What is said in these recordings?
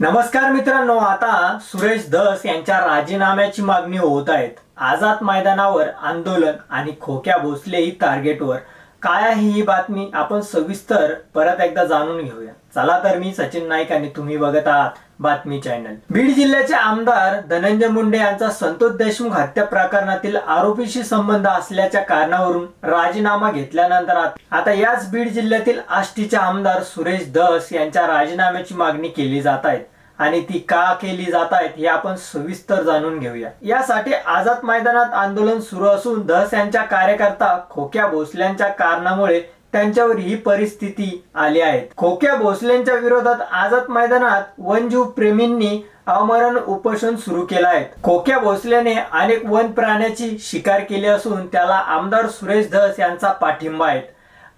नमस्कार मित्रांनो आता सुरेश धस यांच्या राजीनाम्याची मागणी होत आहेत. आझाद मैदानावर आंदोलन आणि खोक्या भोसले ही टार्गेटवर काय आहे ही बातमी आपण सविस्तर परत एकदा जाणून घेऊया. चला तर मी सचिन नाईक आणि तुम्ही बघत आहात बातमी चॅनल. बीड जिल्ह्याचे आमदार धनंजय मुंडे यांचा संतोष देशमुख हत्या प्रकरणातील आरोपीशी संबंध असल्याच्या कारणावरून राजीनामा घेतल्यानंतर आता याच बीड जिल्ह्यातील आष्टीचे आमदार सुरेश दस यांच्या राजीनाम्याची मागणी केली जात आहे आणि ती का केली जात आहेत हे आपण सविस्तर जाणून घेऊया. यासाठी आझाद मैदानात आंदोलन सुरू असून धस यांच्या कार्यकर्ता खोक्या भोसल्यांच्या कारणामुळे त्यांच्यावर ही परिस्थिती आली आहे खोक्या भोसलेंच्या विरोधात आझाद मैदानात वनजीव प्रेमींनी अमरण उपोषण सुरू केलं आहे. खोक्या भोसलेने अनेक वन प्राण्याची शिकार केली असून त्याला आमदार सुरेश धस यांचा पाठिंबा आहे.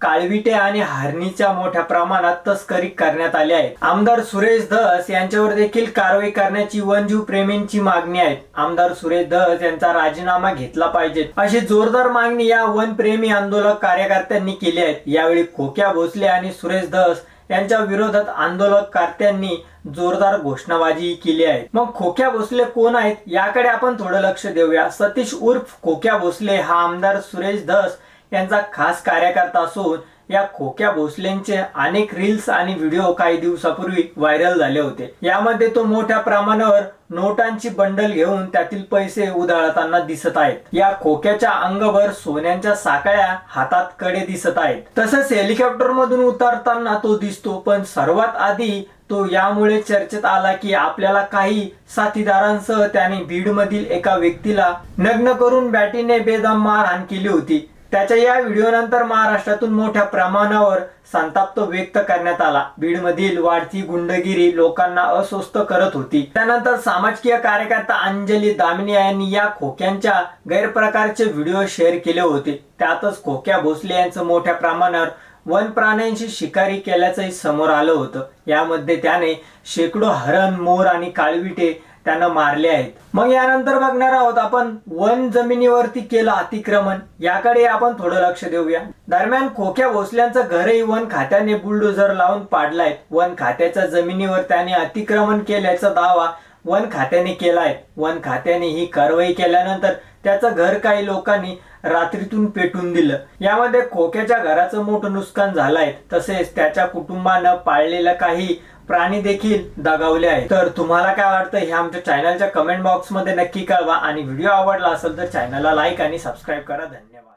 काळविटे आणि हरणीच्या मोठ्या प्रमाणात तस्करी करण्यात आली आहे. आमदार सुरेश धस यांच्यावर देखील कारवाई करण्याची वनजीव प्रेमींची मागणी आहे. आमदार सुरेश धस यांचा राजीनामा घेतला पाहिजे. अशी जोरदार मागणी या वन प्रेमी आंदोलक कार्यकर्त्यांनी केली आहे. यावेळी खोक्या भोसले आणि सुरेश धस यांच्या विरोधात आंदोलकर्त्यांनी जोरदार घोषणाबाजी केली आहे. मग खोक्या भोसले कोण आहेत? याकडे आपण थोडं लक्ष देऊया. सतीश उर्फ खोक्या भोसले हा आमदार सुरेश धस यांचा खास कार्यकर्ता असून या खोक्या भोसलेंचे अनेक रील्स आणि व्हिडिओ काही दिवसापूर्वी व्हायरल झाले होते. यामध्ये तो मोठ्या प्रमाणावर नोटांची बंडल घेऊन त्यातील पैसे उधळताना दिसत आहेत. या खोक्याच्या अंगभर सोन्यांच्या साकळ्या हातात कडे दिसत आहेत. तसंच हेलिकॉप्टर मधून उतरताना तो दिसतो पण सर्वात आधी तो यामुळे चर्चेत आला की आपल्याला काही साथीदारांसह त्याने बीड मधील एका व्यक्तीला नग्न करून बॅटीने बेदम मारहाण केली होती. त्याच्या या व्हिडिओनंतर महाराष्ट्रातून मोठ्या प्रमाणावर संताप व्यक्त करण्यात आला. बीडमधील वाढती गुंडगिरी लोकांना अस्वस्थ करत होती. त्यानंतर सामाजिक कार्यकर्ता अंजली दामिनी यांनी या खोक्यांच्या गैरप्रकारचे व्हिडिओ शेअर केले होते. त्यातच खोक्या भोसले यांचं मोठ्या प्रमाणावर वन प्राण्यांची शिकारी केल्याचंही समोर आलं होतं. यामध्ये त्याने शेकडो हरण मोर आणि काळविटे त्यानं मारले आहेत. मग यानंतर बघणार आहोत आपण वन जमिनीवरती केलं अतिक्रमण. याकडे आपण थोडं लक्ष देऊया. दरम्यान खोक्या भोसल्यांचं घरही वन खात्याने बुलडोझर लावून पाडलाय. वन खात्याच्या जमिनीवर त्याने अतिक्रमण केल्याचा दावा वन खात्याने केलाय. वन खात्याने ही कारवाई केल्यानंतर त्याचं घर काही लोकांनी रात्रीतून पेटून दिलं. यामध्ये खोक्याच्या घराचं मोठं नुकसान झालंय. तसेच त्याच्या कुटुंबानं पाळलेलं काही प्राणी देखील दगावले आहेत. तर तुम्हाला काय वाटतं हे आमच्या चॅनलच्या कमेंट बॉक्समध्ये नक्की कळवा. आणि व्हिडिओ आवडला असेल तर चॅनलला लाईक आणि सबस्क्राईब करा. धन्यवाद.